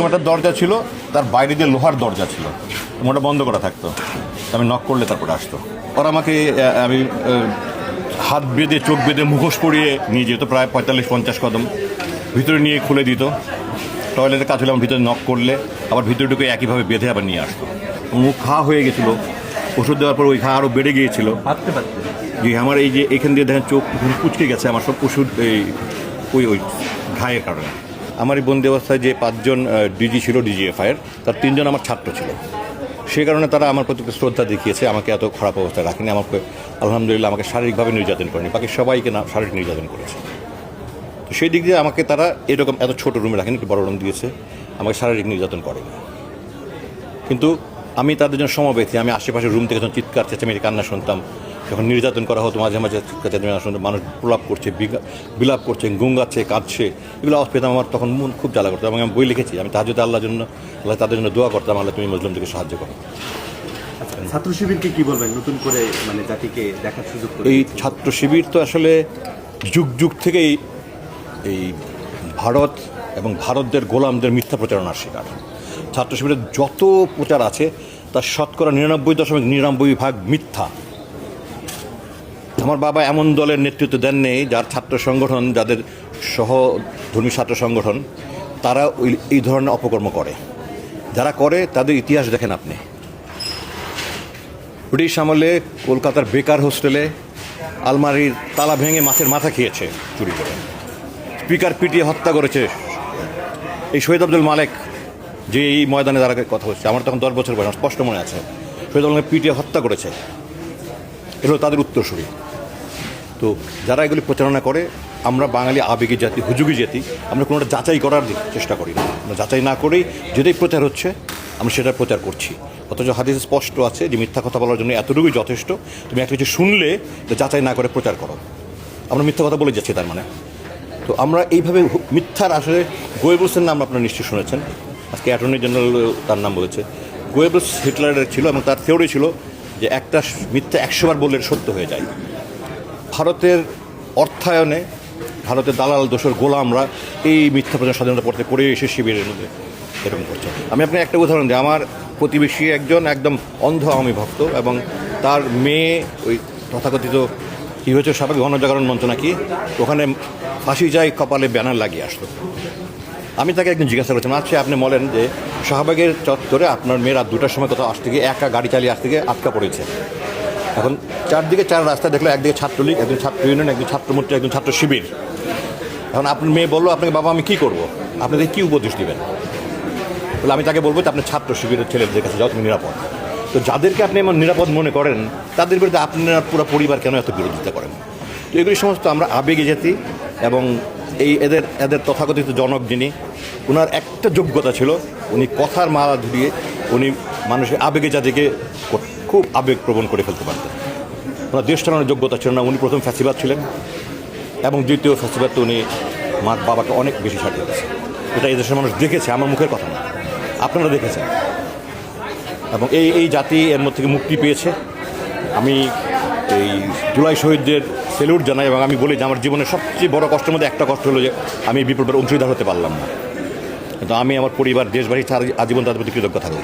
এরকম একটা দরজা ছিল তার বাইরে দিয়ে লোহার দরজা ছিল। ওটা বন্ধ করা থাকতো। আমি নক করলে তারপরে আসতো। ওরা আমাকে আমি হাত বেঁধে চোখ বেঁধে মুখোশ পরিয়ে নিয়ে যেত প্রায় পঁয়তাল্লিশ পঞ্চাশ কদম। ভিতরে নিয়ে খুলে দিত। টয়লেটের কাজ হলে আমার ভিতরে নক করলে আবার ভিতরে ঢুকে একইভাবে বেঁধে আবার নিয়ে আসতো। মুখ ঘা হয়ে গেছিল। ওষুধ দেওয়ার পর ওই ঘা আরও বেড়ে গিয়েছিল। জি আমার এই যে এখান দিয়ে দেখেন চোখ কুচকে গেছে আমার সব ওষুধ এই ওই ওই ঘায়ের কারণে। আমার এই বন্দি অবস্থায় যে পাঁচজন ডিজি ছিল ডিজিএফআইয়ের তার তিনজন আমার ছাত্র ছিল। সেই কারণে তারা আমার প্রতি শ্রদ্ধা দেখিয়েছে, আমাকে এত খারাপ অবস্থায় রাখেনি, আমাকে, আলহামদুলিল্লাহ, আমাকে শারীরিকভাবে নির্যাতন করেনি, বাকি সবাইকে না, শারীরিক নির্যাতন করেছে। তো সেই দিক দিয়ে আমাকে তারা এরকম এত ছোট রুমে রাখেনি, একটু বড় রুম দিয়েছে, আমাকে শারীরিক নির্যাতন করেনি। কিন্তু আমি তাদের জন্য সমবেতি, আমি আশেপাশে রুম থেকে যখন চিৎকার চেঁচামেচি, কান্না শুনতাম যখন নির্যাতন করা হতো মাঝে মাঝে মানুষ প্রলাপ করছে বিলাপ করছে গুঙ্গাচ্ছে কাঁদছে এগুলো আওয়াজ পেতাম আমার তখন মন খুব জ্বালা করতো এবং আমি বই লিখেছি। আমি তাহাজতে আল্লাহর জন্য আল্লাহ তাদের জন্য দোয়া করতাম আল্লাহ তুমি মুসলিমদেরকে সাহায্য করো। ছাত্র শিবিরকে কি বলবেন? নতুন করে মানে জাতিকে দেখার সুযোগ করে এই ছাত্র শিবির তো আসলে যুগ যুগ থেকেই এই ভারত এবং ভারতদের গোলামদের মিথ্যা প্রচারণার শিকার। ছাত্র শিবিরের যত প্রচার আছে তার শতকরা নিরানব্বই দশমিক নিরানব্বই ভাগ মিথ্যা। আমার বাবা এমন দলের নেতৃত্ব দেন নেই যার ছাত্র সংগঠন, যাদের সহধর্মী ছাত্র সংগঠন, তারা এই ধরনের অপকর্ম করে। যারা করে, তাদের ইতিহাস দেখেন আপনি। ব্রিটিশ আমলে কলকাতার বেকার হোস্টেলে আলমারির তালা ভেঙে মাছের মাথা খেয়েছে চুরি করে। স্পিকার পিটিয়ে হত্যা করেছে। এই শহীদ আব্দুল মালেক যে এই ময়দানে দ্বারা কথা হচ্ছে আমার তখন দশ বছর বয়স স্পষ্ট মনে আছে। শহীদ আব্দুল পিটিয়ে হত্যা করেছে। এগুলো তাদের উত্তরসূরি। তো যারা এগুলি প্রচারণা করে, আমরা বাঙালি আবেগী জাতি, হুজুগি জাতি, আমরা কোনোটা যাচাই করার চেষ্টা করি না। আমরা যাচাই না করেই যেটাই প্রচার হচ্ছে, আমরা সেটা প্রচার করছি। অথচ হাদিসে স্পষ্ট আছে যে মিথ্যা কথা বলার জন্য এতটুকুই যথেষ্ট। তুমি একটা কিছু শুনলে যাচাই না করে প্রচার করো। আমরা মিথ্যা কথা বলে যাচ্ছি তার মানে। তো আমরা এইভাবে মিথ্যার আসলে গোয়েব গোয়েবলসের নাম আপনারা নিশ্চয়ই শুনেছেন। আজকে অ্যাটর্নি জেনারেল তার নাম বলেছে। গোয়েবলস হিটলারের ছিল এবং তার থিওরি ছিল যে একটা মিথ্যা একশোবার বললে সত্য হয়ে যায়। ভারতের অর্থায়নে ভারতের দালাল দোষর গোলামরা এই মিথ্যা প্রচার স্বাধীনতা পড়তে পড়ে এসে শিবিরের মধ্যে এরকম করছে। আমি আপনাকে একটা উদাহরণ দিই। আমার প্রতিবেশী একজন একদম অন্ধ আমি ভক্ত এবং তার মেয়ে, ওই তথাকথিত কী হয়েছে সাবেক গণজাগরণ মঞ্চ নাকি ওখানে ফাঁসি যায় কপালে ব্যানার লাগিয়ে আসতো আমি তাকে একদিন জিজ্ঞাসা করেছিলাম আচ্ছা আপনি বলেন যে শাহবাগের চত্বরে আপনার মেয়ে রাত দুটার সময় কোথাও আসতে গিয়ে একা গাড়ি চালিয়ে আসতে গিয়ে আটকা পড়েছে? এখন চারদিকে চার রাস্তা দেখল একদিকে ছাত্রলীগ একজন ছাত্র ইউনিয়ন একজন ছাত্রমূর্তি একজন ছাত্র শিবির। এখন আপনার মেয়ে বলল, আপনাকে বাবা, আমি কি করব? আপনাদের কি উপদেশ দিবেন? বলে, আমি তাকে বলব যে আপনার ছাত্র শিবিরের ছেলেদের কাছে যাও, তুমি নিরাপদ। তো যাদেরকে আপনি এমন নিরাপদ মনে করেন, তাদের বিরুদ্ধে আপনার পুরো পরিবার কেন এত বিরোধিতা করেন? তো এগুলি সমস্ত আমরা আবেগে জাতি এবং এই এদের এদের তথাকথিত জনক যিনি ওনার একটা যোগ্যতা ছিল, উনি কথার মালা ধরিয়ে উনি মানুষের আবেগে জাতিকে ক- খুব আবেগপ্রবণ করে ফেলতে পারতেন। ওনার দেশ চালানোর যোগ্যতা ছিল না, উনি প্রথম ফ্যাসিবাদ ছিলেন এবং দ্বিতীয় ফ্যাসিবাদ উনি মার বাবাকে অনেক বেশি দিয়েছে এটা এই দেশের মানুষ দেখেছে, আমার মুখের কথা না। আপনারা দেখেছেন। এবং এই এই জাতি এর মধ্যে থেকে মুক্তি পেয়েছে। আমি এই জুলাই শহীদদের সেলুট জানাই এবং আমি বলি যে আমার জীবনের সবচেয়ে বড় কষ্টের মধ্যে একটা কষ্ট হলো যে আমি বিপ্লবের অংশীদার হতে পারলাম না। কিন্তু আমি আমার পরিবার দেশ বাড়ি ছাড়া আজীবন তাদের প্রতি কৃতজ্ঞ থাকব